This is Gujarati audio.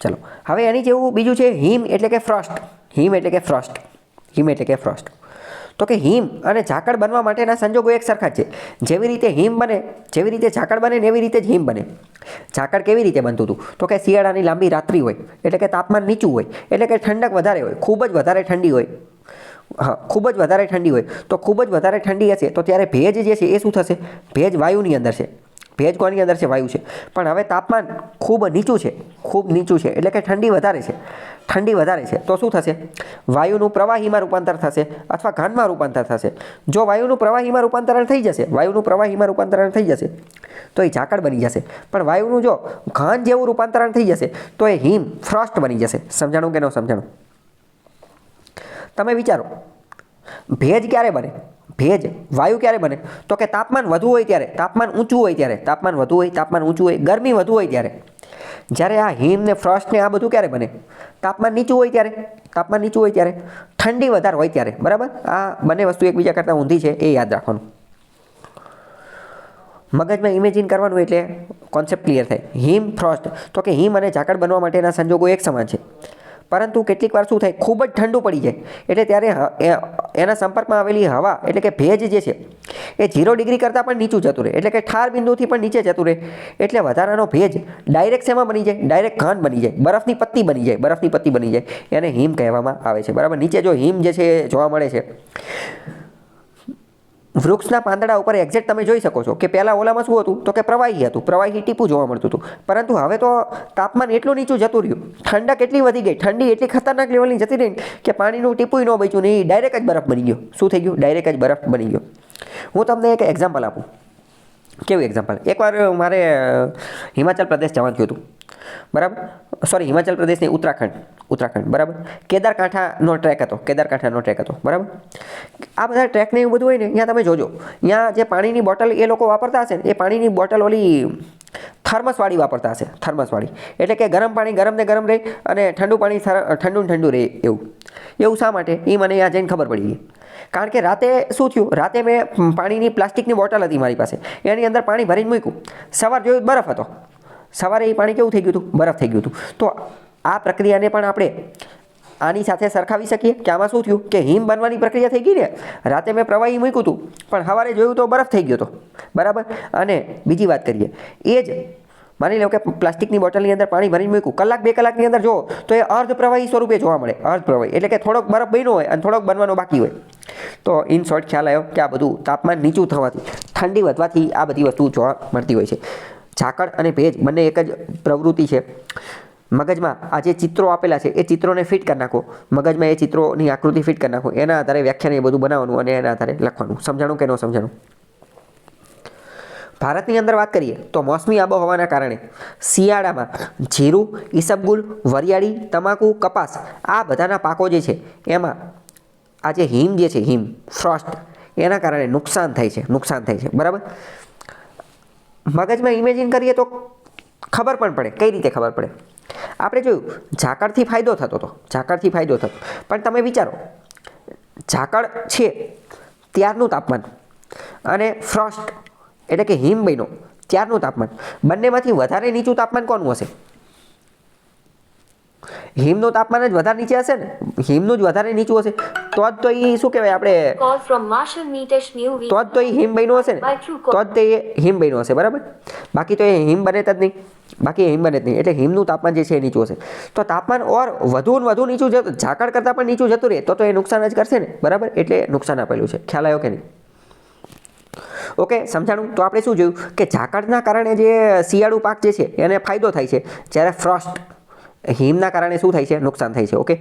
ચલો. હવે એની જેવું બીજું છે હિમ એટલે કે ફ્રોસ્ટ હિમ એટલે કે ફ્રોસ્ટ હિમ એટલે કે ફ્રોસ્ટ તો કે હિમ અને ઝાકળ બનવા માટેના સંજોગો એક સરખા છે. જેવી રીતે હિમ બને, જેવી રીતે ઝાકળ બને ને એવી રીતે જ હિમ બને. ઝાકળ કેવી રીતે બનતું હતું? તો કે શિયાળાની લાંબી રાત્રિ હોય, એટલે કે તાપમાન નીચું હોય, એટલે કે ઠંડક વધારે હોય, ખૂબ જ વધારે ઠંડી હોય. હા, ખૂબ જ વધારે ઠંડી હોય. તો ખૂબ જ વધારે ઠંડી હશે, તો ત્યારે ભેજ જે છે એ શું થશે? ભેજ વાયુની અંદર છે. ભેજ કોની અંદર છે? વાયુ છે. પણ હવે તાપમાન ખૂબ નીચું છે. ખૂબ નીચું છે. એટલે કે ઠંડી વધારે છે. ઠંડી વધારે છે. તો શું થશે? વાયુનું પ્રવાહીમાં રૂપાંતર થશે અથવા ઘાનમાં રૂપાંતર થશે. જો વાયુનું પ્રવાહીમાં રૂપાંતરણ થઈ જશે, વાયુનું પ્રવાહીમાં રૂપાંતરણ થઈ જશે, તો એ ઝાકળ બની જશે. પણ વાયુનું જો ઘાન જેવું રૂપાંતરણ થઈ જશે, તો એ હિમ ફ્રોસ્ટ બની જશે. સમજાણું કે ન સમજાણું? તમે વિચારો, ભેજ ક્યારે બને? ભેજ વાયુ ક્યારે બને? તો કે તાપમાન વધુ હોય ત્યારે. તાપમાન ઊંચું હોય ત્યારે. તાપમાન વધુ હોય, તાપમાન ઊંચું હોય, ગરમી વધુ હોય ત્યારે. જ્યારે આ હિમ ને ફ્રોસ્ટ ને આ બધું ક્યારે બને? તાપમાન નીચું હોય ત્યારે. તાપમાન નીચું હોય ત્યારે. ઠંડી વધારે હોય ત્યારે. બરાબર? આ બંને વસ્તુ એકબીજા કરતાં ઊંધી છે, એ યાદ રાખવાનું. મગજમાં ઇમેજિન કરવાનું એટલે કોન્સેપ્ટ ક્લિયર થાય. હિમ ફ્રોસ્ટ તો કે હિમ અને ઝાકળ બનવા માટેના સંજોગો એક સમાન છે. પરંતુ કેટલીક વાર શું થાય, ખૂબ જ ઠંડુ પડી જાય. એટલે ત્યારે એના સંપર્કમાં આવેલી હવા, એટલે કે ભેજ જે છે, એ ઝીરો ડિગ્રી કરતાં પણ નીચું જતું રહે. એટલે કે ઠાર બિંદુથી પણ નીચે જતું રહે. એટલે વધારાનો ભેજ ડાયરેક્ટ શેમાં બની જાય? ડાયરેક્ટ ઘાન બની જાય. બરફની પત્તી બની જાય. બરફની પત્તી બની જાય. એને હિમ કહેવામાં આવે છે. બરાબર? નીચે જો હિમ જે છે જોવા મળે છે. વૃક્ષના પાંદડા ઉપર એક્ઝેક્ટ તમે જોઈ શકો છો કે પહેલાં ઓલામાં શું હતું? તો કે પ્રવાહી હતું. પ્રવાહી ટીપું જોવા મળતું હતું. પરંતુ હવે તો તાપમાન એટલું નીચું જતું રહ્યું. ઠંડક એટલી વધી ગઈ. ઠંડી એટલી ખતરનાક લેવલની જતી રહી કે પાણીનું ટીપું ન બચ્યું નહીં ડાયરેક્ટ જ બરફ બની ગયો. શું થઈ ગયું? ડાયરેક્ટ જ બરફ બની ગયો. હું તમને એક એક્ઝામ્પલ આપું. કેવું એક્ઝામ્પલ એકવાર મારે હિમાચલ પ્રદેશ જવાનું થયું હતું. બરાબર? સોરી હિમાચલ પ્રદેશ નહીં ઉત્તરાખંડ. ઉત્તરાખંડ, બરાબર? કેદારકાંઠાનો ટ્રેક હતો કેદારકાંઠાનો ટ્રેક હતો, બરાબર? આ બધા ટ્રેકને એવું બધું હોય ને ત્યાં તમે જોજો. ત્યાં જે પાણીની બોટલ એ લોકો વાપરતા હશે ને, એ પાણીની બોટલ ઓલી થર્મસવાળી વાપરતા હશે થર્મસવાળી એટલે કે ગરમ પાણી ગરમ ને ગરમ રહે અને ઠંડુ પાણી ઠંડુ ને ઠંડુ રહે એવું. એવું શા માટે? એ મને ત્યાં જઈને ખબર પડી ગઈ. કારણ કે રાતે શું થયું? રાતે મેં પાણીની પ્લાસ્ટિકની બોટલ હતી મારી પાસે. એની અંદર પાણી ભરીને મૂક્યું. સવાર જોયું બરફ હતો. સવારે એ પાણી કેવું થઈ ગયું હતું? બરફ થઈ ગયું હતું. તો આ પ્રક્રિયાને પણ આપણે આની સાથે સરખાવી શકીએ કે આમાં શું થયું? કે હિમ બનવાની પ્રક્રિયા થઈ ગઈ ને? રાતે મેં પ્રવાહી મૂક્યું હતું, પણ સવારે જોયું તો બરફ થઈ ગયો હતો. બરાબર? અને બીજી વાત કરીએ. એ જ માની લો કે પ્લાસ્ટિકની બોટલની અંદર પાણી ભરીને મૂક્યું. કલાક બે કલાકની અંદર જો, તો એ અર્ધ પ્રવાહી સ્વરૂપે જોવા મળે. અર્ધ પ્રવાહી. એટલે કે થોડોક બરફ બન્યો હોય અને થોડોક બનવાનો બાકી હોય. તો ઇન શોર્ટ ખ્યાલ આવ્યો કે આ બધું તાપમાન નીચું થવાથી, ઠંડી વધવાથી આ બધી વસ્તુ જોવા મળતી હોય છે. ઝાકળ અને ભેજ બંને એક જ પ્રવૃત્તિ છે. મગજમાં આ જે ચિત્રો આપેલા છે, એ ચિત્રોને ફિટ કરી નાખો. મગજમાં એ ચિત્રોની આકૃતિ ફિટ કરી નાખો. એના આધારે વ્યાખ્યાન એ બધું બનાવવાનું અને એના આધારે લખવાનું. સમજાણું કે ન સમજાણું? ભારતની અંદર વાત કરીએ તો મોસમી આબોહવાના કારણે શિયાળામાં જીરું, ઈસબગુલ, વરિયાળી, તમાકુ, કપાસ આ બધાના પાકો જે છે, એમાં આ જે હિમ જે છે, હિમ ફ્રોસ્ટ એના કારણે નુકસાન થાય છે, નુકસાન થાય છે. બરાબર? મગજમાં ઇમેજિન કરીએ તો ખબર પણ પડે. કઈ રીતે ખબર પડે? આપણે જોયું, ઝાકળથી ફાયદો થતો હતો, ઝાકળથી ફાયદો થતો પણ તમે વિચારો, ઝાકળ છે, ત્યારનું તાપમાન અને ફ્રોસ્ટ એટલે કે હિમ બન્યો ત્યારનું તાપમાન. બંનેમાંથી વધારે નીચું તાપમાન કોનું હશે? હિમનું તાપમાન જ વધારે નીચે હશે ને? હિમનું જ વધારે નીચું હશે. તો જ તો એ શું કહેવાય આપણે તો જ તો એ હિમ બન્યો હશે ને? તો જ તે હિમ બન્યો હશે બરાબર? બાકી તો એ હિમ બને જ નહીં. બાકી હિમ બને જ નહીં. એટલે હિમનું તાપમાન જે છે એ નીચું હશે. તો તાપમાન ઓર વધુ ને વધુ નીચું જતું ઝાકળ કરતાં પણ નીચું જતું રહે તો તો એ નુકસાન જ કરશે ને બરાબર? એટલે નુકસાન આપેલું છે. ખ્યાલ આવ્યો કે નહીં? ઓકે સમજાણું? તો આપણે શું જોયું? કે ઝાકળના કારણે જે શિયાળુ પાક જે છે એને ફાયદો થાય છે. જ્યારે ફ્રોસ્ટ હિમના કારણે શું થાય છે? નુકસાન થાય છે ઓકે?